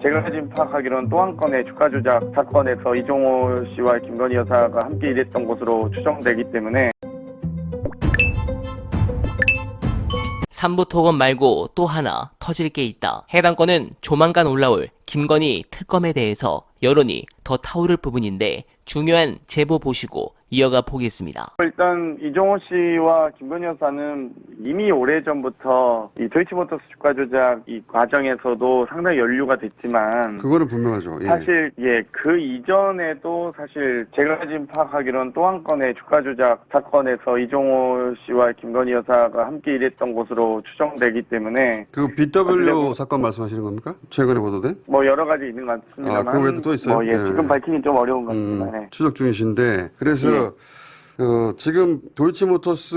제가 지금 파악하기로는 또 한 건의 주가 조작 사건에서 이종호 씨와 김건희 여사가 함께 일했던 것으로 추정되기 때문에 삼부토건 말고 또 하나 터질 게 있다. 해당 건은 조만간 올라올 김건희 특검에 대해서 여론이 더 타오를 부분인데 중요한 제보 보시고 이어가 보겠습니다. 일단 이종호 씨와 김건희 여사는 이미 오래전부터 이 도이치모터스 주가 조작 이 과정에서도 상당히 연루가 됐지만 그거는 분명하죠. 예. 사실 예 그 이전에도 사실 제가 지금 파악하기로는 또 한 건의 주가 조작 사건에서 이종호 씨와 김건희 여사가 함께 일했던 것으로 추정되기 때문에 그 BW 어쨌든- 사건 말씀하시는 겁니까? 최근에 보도된? 뭐 여러 가지 있는 것 같습니다만 아, 그 외에도 또 있어요? 뭐 예, 네. 지금 밝히긴 좀 어려운 것 음, 같지만 예. 추적 중이신데 그래서 예. 어, 지금 도이치모터스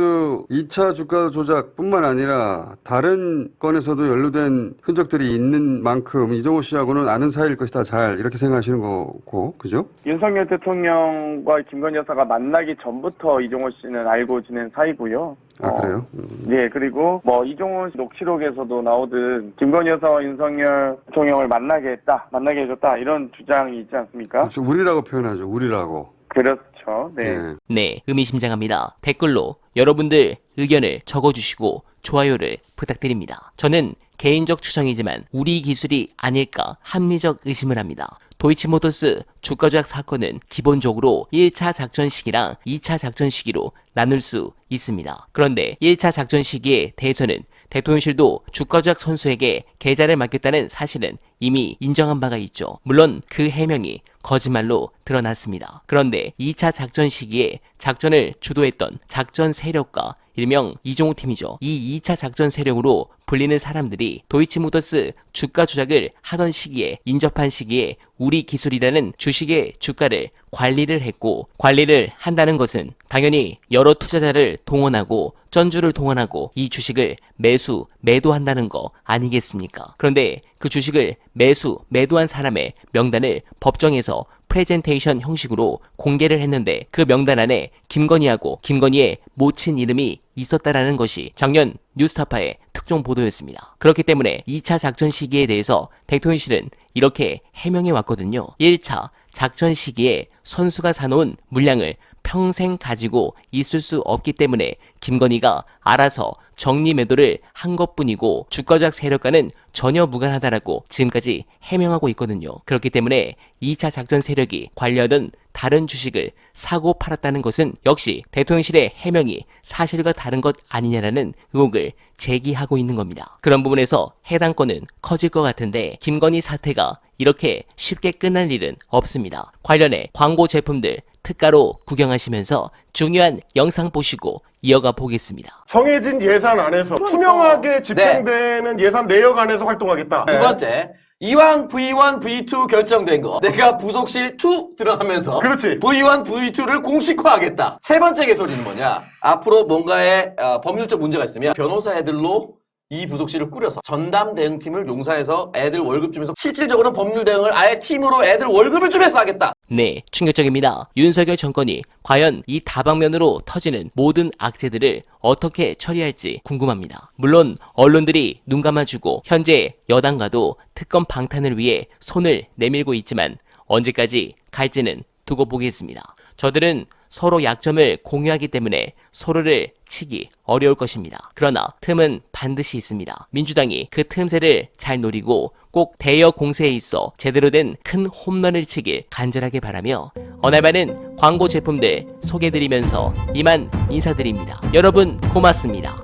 2차 주가 조작뿐만 아니라 다른 건에서도 연루된 흔적들이 있는 만큼 이정호 씨하고는 아는 사이일 것이다 잘 이렇게 생각하시는 거고 그죠? 윤석열 대통령과 김건희 여사가 만나기 전부터 이종호 씨는 알고 지낸 사이고요. 아 어, 그래요? 음. 예, 그리고 뭐 이종호 씨 녹취록에서도 나오듯 김건희 여사와 윤석열 대통령을 만나게 했다, 만나게 해줬다 이런 주장이 있지 않습니까? 그렇죠. 우리라고 표현하죠. 우리라고. 그렇 죠. 네. 예. 네, 의미심장합니다. 댓글로 여러분들 의견을 적어주시고 좋아요를 부탁드립니다. 저는 개인적 추정이지만 우리 기술이 아닐까 합리적 의심을 합니다. 도이치모터스 주가 조작 사건은 기본적으로 1차 작전 시기랑 2차 작전 시기로 나눌 수 있습니다. 그런데 1차 작전 시기에 대해서는 대통령실도 주가 조작 선수에게 계좌를 맡겼다는 사실은 이미 인정한 바가 있죠. 물론 그 해명이 거짓말로 드러났습니다. 그런데 2차 작전 시기에 작전을 주도했던 작전 세력과 일명 이종호 팀이죠. 이 2차 작전 세력으로 불리는 사람들이 도이치모터스 주가 조작을 하던 시기에 인접한 시기에 우리 기술이라는 주식의 주가를 관리를 했고 관리를 한다는 것은 당연히 여러 투자자를 동원하고 전주를 동원하고 이 주식을 매수 매도한다는 거 아니겠습니까? 그런데 그 주식을 매수 매도한 사람의 명단을 법정에서 프레젠테이션 형식으로 공개를 했는데 그 명단 안에 김건희하고 김건희의 모친 이름이 있었다라는 것이 작년 뉴스타파의 특종 보도였습니다. 그렇기 때문에 2차 작전 시기에 대해서 대통령실은 이렇게 해명해 왔거든요. 1차 작전 시기에 선수가 사놓은 물량을 평생 가지고 있을 수 없기 때문에 김건희가 알아서 정리 매도를 한 것뿐이고 주가작 세력과는 전혀 무관하다라고 지금까지 해명하고 있거든요. 그렇기 때문에 2차 작전 세력이 관리하던 다른 주식을 사고 팔았다는 것은 역시 대통령실의 해명이 사실과 다른 것 아니냐라는 의혹을 제기하고 있는 겁니다. 그런 부분에서 해당 건은 커질 것 같은데 김건희 사태가 이렇게 쉽게 끝날 일은 없습니다. 관련해 광고 제품들 특가로 구경하시면서 중요한 영상 보시고 이어가 보겠습니다. 정해진 예산 안에서 투명하게 집행되는 예산 내역 안에서 활동하겠다. 두 번째, 이왕 V1, V2 결정된 거 내가 부속실 2 들어가면서 그렇지. V1, V2를 공식화하겠다. 세 번째 개소리는 뭐냐? 앞으로 뭔가에 어, 법률적 문제가 있으면 변호사 애들로 이 부속실을 꾸려서 전담 대응팀을 용사해서 애들 월급 주면서 실질적으로는 법률 대응을 아예 팀으로 애들 월급을 주면서 하겠다. 네, 충격적입니다. 윤석열 정권이 과연 이 다방면으로 터지는 모든 악재들을 어떻게 처리할지 궁금합니다. 물론 언론들이 눈 감아주고 현재 여당과도 특검 방탄을 위해 손을 내밀고 있지만 언제까지 갈지는 두고 보겠습니다. 저들은 서로 약점을 공유하기 때문에 서로를 치기 어려울 것입니다. 그러나 틈은 반드시 있습니다. 민주당이 그 틈새를 잘 노리고 꼭 대여 공세에 있어 제대로 된 큰 홈런을 치길 간절하게 바라며 어날바는 광고 제품들 소개드리면서 이만 인사드립니다. 여러분 고맙습니다.